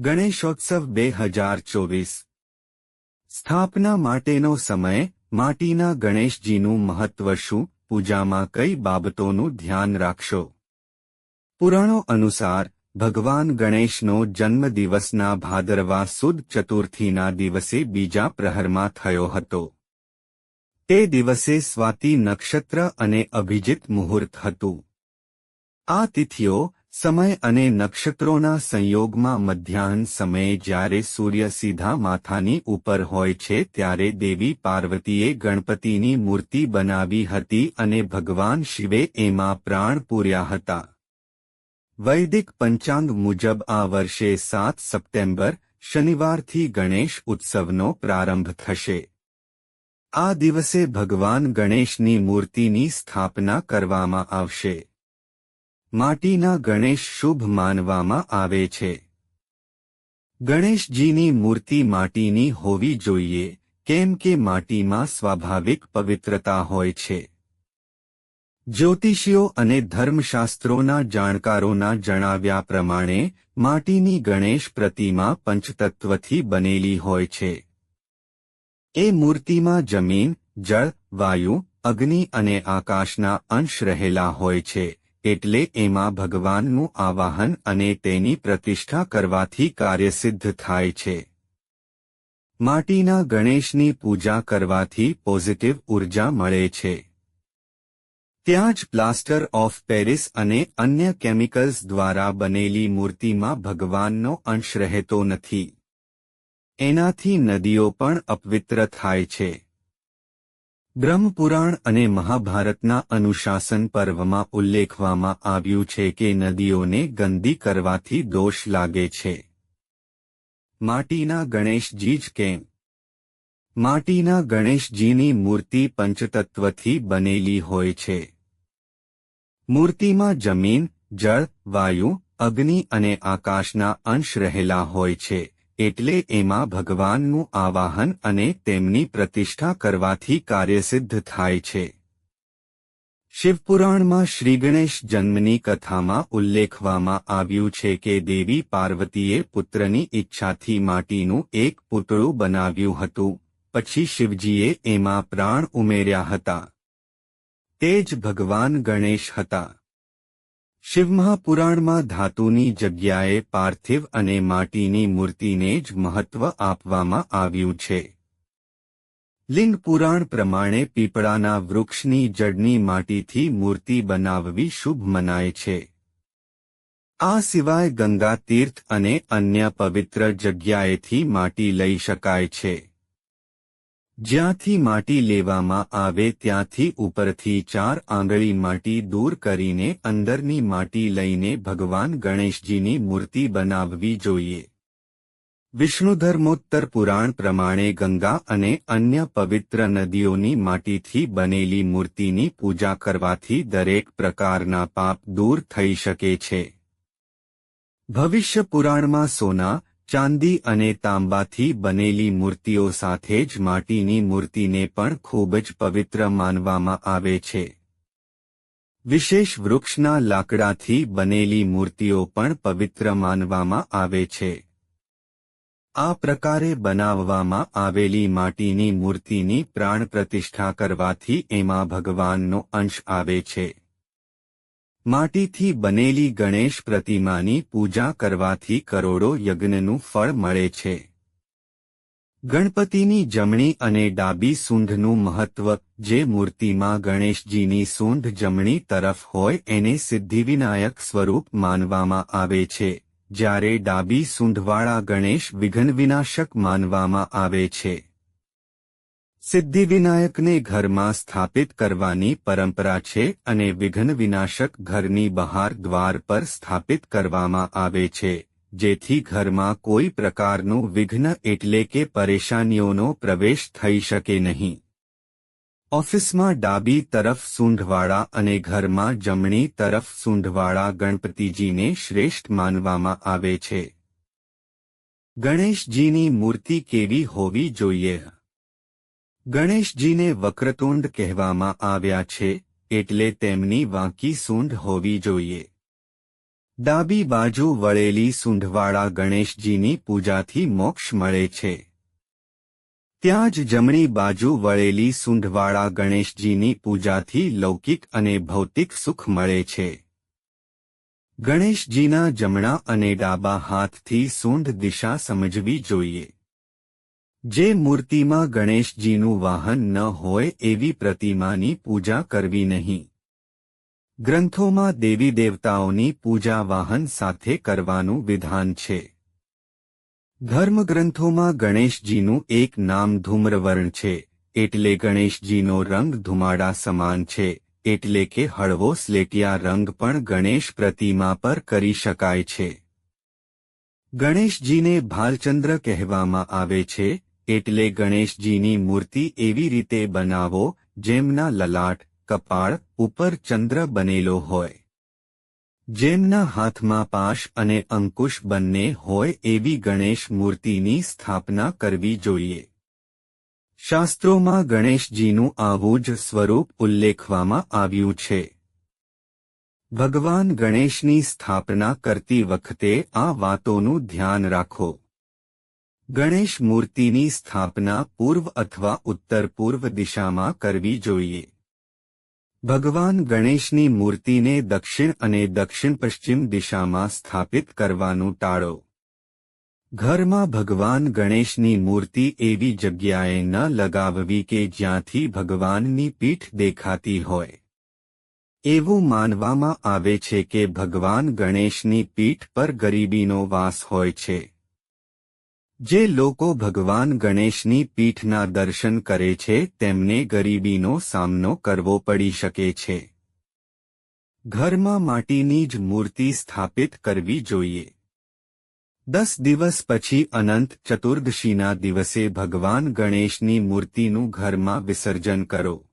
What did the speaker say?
ગણેશોત્સવ બે હજાર ચોવીસ. સ્થાપના માટેનો સમય, માટીના ગણેશજીનું મહત્વ શું, પૂજામાં કઈ બાબતોનું ધ્યાન રાખશો? પુરાણો અનુસાર, ભગવાન ગણેશનો જન્મદિવસના ભાદરવા સુદ ચતુર્થીના દિવસે બીજા પ્રહરમાં થયો હતો. તે દિવસે સ્વાતિ નક્ષત્ર અને અભિજીત મુહૂર્ત હતું. આ તિથિઓ સમય અને નક્ષત્રોના સંયોગમાં મધ્યાહન સમયે જ્યારે સૂર્ય સીધા માથાની ઉપર હોય છે ત્યારે દેવી પાર્વતીએ ગણપતિની મૂર્તિ બનાવી હતી અને ભગવાન શિવે એમાં પ્રાણ પૂર્યા હતા. વૈદિક પંચાંગ મુજબ આ વર્ષે સાત સપ્ટેમ્બર, શનિવારથી ગણેશ ઉત્સવનો પ્રારંભ થશે. આ દિવસે ભગવાન ગણેશની મૂર્તિની સ્થાપના કરવામાં આવશે. માટીના ગણેશ શુભ માનવામાં આવે છે. ગણેશજીની મૂર્તિ માટીની હોવી જોઈએ, કેમ કે માટીમાં સ્વાભાવિક પવિત્રતા હોય છે. જ્યોતિષીઓ અને ધર્મશાસ્ત્રોના જાણકારોના જણાવ્યા પ્રમાણે, માટીની ગણેશ પ્રતિમા પંચતત્વથી બનેલી હોય છે. એ મૂર્તિમાં જમીન, જળ, વાયુ, અગ્નિ અને આકાશના અંશ રહેલા હોય છે. એટલે એમાં ભગવાનનું આવાહન અને તેની પ્રતિષ્ઠા કરવાથી કાર્યસિદ્ધ થાય છે. માટીના ગણેશની પૂજા કરવાથી પોઝિટિવ ઊર્જા મળે છે. ત્યાં જ પ્લાસ્ટર ઓફ પેરિસ અને અન્ય કેમિકલ્સ દ્વારા બનેલી મૂર્તિમાં ભગવાનનો અંશ રહેતો નથી. એનાથી નદીઓ પણ અપવિત્ર થાય છે. બ્રહ્મપુરાણ અને મહાભારતના અનુશાસન પર્વમાં ઉલ્લેખવામાં આવ્યું છે કે નદીઓને ગંદી કરવાથી દોષ લાગે છે. માટીના ગણેશજી જ કેમ? માટીના ગણેશજીની મૂર્તિ પંચતત્વથી બનેલી હોય છે. મૂર્તિમાં જમીન, જળ, વાયુ, અગ્નિ અને આકાશના અંશ રહેલા હોય છે. એટલે એમાં ભગવાનનું આવાહન અને તેમની પ્રતિષ્ઠા કરવાથી કાર્યસિદ્ધ થાય છે. શિવપુરાણમાં શ્રીગણેશ જન્મની કથામાં ઉલ્લેખવામાં આવ્યું છે કે દેવી પાર્વતીએ પુત્રની ઈચ્છાથી માટીનું એક પૂતળું બનાવ્યું હતું, પછી શિવજીએ એમાં પ્રાણ ઉમેર્યા હતા. તે જ ભગવાન ગણેશ હતા. શિવમહાપુરાણમાં ધાતુની જગ્યાએ પાર્થિવ અને માટીની મૂર્તિને જ મહત્વ આપવામાં આવ્યું છે. લિંગ પુરાણ પ્રમાણે પીપળાના વૃક્ષની જડની માટીથી મૂર્તિ બનાવવી શુભ મનાય છે. આ સિવાય ગંગા તીર્થ અને અન્ય પવિત્ર જગ્યાએથી માટી લઈ શકાય છે. જ્યાંથી માટી લેવામાં આવે ત્યાંથી ઉપરથી ચાર આંગળી માટી દૂર કરીને અંદરની માટી લઈને ભગવાન ગણેશજીની મૂર્તિ બનાવવી જોઈએ. વિષ્ણુધર્મોત્તર પુરાણ પ્રમાણે ગંગા અને અન્ય પવિત્ર નદીઓની માટીથી બનેલી મૂર્તિની પૂજા કરવાથી દરેક પ્રકારના પાપ દૂર થઈ શકે છે. ભવિષ્ય પુરાણમાં સોના ચાંદી અને તાંબાથી બનેલી મૂર્તિઓ સાથે જ માટીની મૂર્તિને પણ ખૂબ જ પવિત્ર માનવામાં આવે છે. વિશેષ વૃક્ષના લાકડાથી બનેલી મૂર્તિઓ પણ પવિત્ર માનવામાં આવે છે. આ પ્રકારે બનાવવામાં આવેલી માટીની મૂર્તિની પ્રાણ પ્રતિષ્ઠા કરવાથી એમાં ભગવાનનો અંશ આવે છે. માટીથી બનેલી ગણેશ પ્રતિમાની પૂજા કરવાથી કરોડો યજ્ઞનું ફળ મળે છે. ગણપતિની જમણી અને ડાબી સૂંઢનું મહત્વ, જે મૂર્તિમાં ગણેશજીની સૂંઢ જમણી તરફ હોય એને સિદ્ધિવિનાયક સ્વરૂપ માનવામાં આવે છે, જ્યારે ડાબી સૂંઢવાળા ગણેશ વિઘ્ન વિનાશક માનવામાં આવે છે. સિદ્ધિવિનાયકને ઘરમાં સ્થાપિત કરવાની પરંપરા છે અને વિઘ્ન વિનાશક ઘરની બહાર દ્વાર પર સ્થાપિત કરવામાં આવે છે, જેથી ઘરમાં કોઈ પ્રકારનું વિઘ્ન એટલે કે પરેશાનીઓનો પ્રવેશ થઈ શકે નહીં. ઓફિસમાં ડાબી તરફ સૂંઢવાળા અને ઘરમાં જમણી તરફ સૂંઢવાળા ગણપતિજીને શ્રેષ્ઠ માનવામાં આવે છે. ગણેશજીની મૂર્તિ કેવી હોવી જોઈએ? ગણેશજીને વક્રતુંડ કહેવામાં આવ્યા છે, એટલે તેમની વાંકી સૂંઢ હોવી જોઈએ. ડાબી બાજુ વળેલી સૂંઢવાળા ગણેશજીની પૂજાથી મોક્ષ મળે છે. ત્યાં જ જમણી બાજુ વળેલી સૂંઢવાળા ગણેશજીની પૂજાથી લૌકિક અને ભૌતિક સુખ મળે છે. ગણેશજીના જમણા અને ડાબા હાથથી સૂંઢ દિશા સમજવી જોઈએ. જે મૂર્તિમાં ગણેશજીનું વાહન ન હોય એવી પ્રતિમાની પૂજા કરવી નહીં. ગ્રંથોમાં દેવી દેવતાઓની પૂજા વાહન સાથે કરવાનું વિધાન છે. ધર્મગ્રંથોમાં ગણેશજીનું એક નામ ધૂમ્રવર્ણ છે, એટલે ગણેશજીનો રંગ ધુમાડા સમાન છે, એટલે કે હળવો સ્લેટિયા રંગ પણ ગણેશ પ્રતિમા પર કરી શકાય છે. ગણેશજીને ભાલચંદ્ર કહેવામાં આવે છે એટલે ગણેશજીની મૂર્તિ એવી રીતે બનાવો, જેમના લલાટ, કપાળ, ઉપર ચંદ્ર બનેલો હોય. જેમના હાથમાં પાશ અને અંકુશ બંને હોય એવી ગણેશ મૂર્તિની સ્થાપના કરવી જોઈએ. શાસ્ત્રોમાં ગણેશજીનું આવું જ સ્વરૂપ ઉલ્લેખવામાં આવ્યું છે. ભગવાન ગણેશની સ્થાપના કરતી વખતે આ વાતોનું ધ્યાન રાખો. ગણેશ મૂર્તિની સ્થાપના પૂર્વ અથવા ઉત્તર પૂર્વ દિશામાં કરવી જોઈએ. ભગવાન ગણેશની મૂર્તિને દક્ષિણ અને દક્ષિણ પશ્ચિમ દિશામાં સ્થાપિત કરવાનું ટાળો. ઘરમાં ભગવાન ગણેશની મૂર્તિ એવી જગ્યાએ ન લગાવવી કે જ્યાંથી ભગવાનની પીઠ દેખાતી હોય. એવું માનવામાં આવે છે કે ભગવાન ગણેશની પીઠ પર ગરીબીનો વાસ હોય છે. જે લોકો ભગવાન ગણેશની પીઠના દર્શન કરે છે, તેમને ગરીબીનો સામનો કરવો પડી શકે છે. ઘરમાં માટીની જ મૂર્તિ સ્થાપિત કરવી જોઈએ. દસ દિવસ પછી અનંત ચતુર્દશીના દિવસે ભગવાન ગણેશની મૂર્તિનું ઘરમાં વિસર્જન કરો.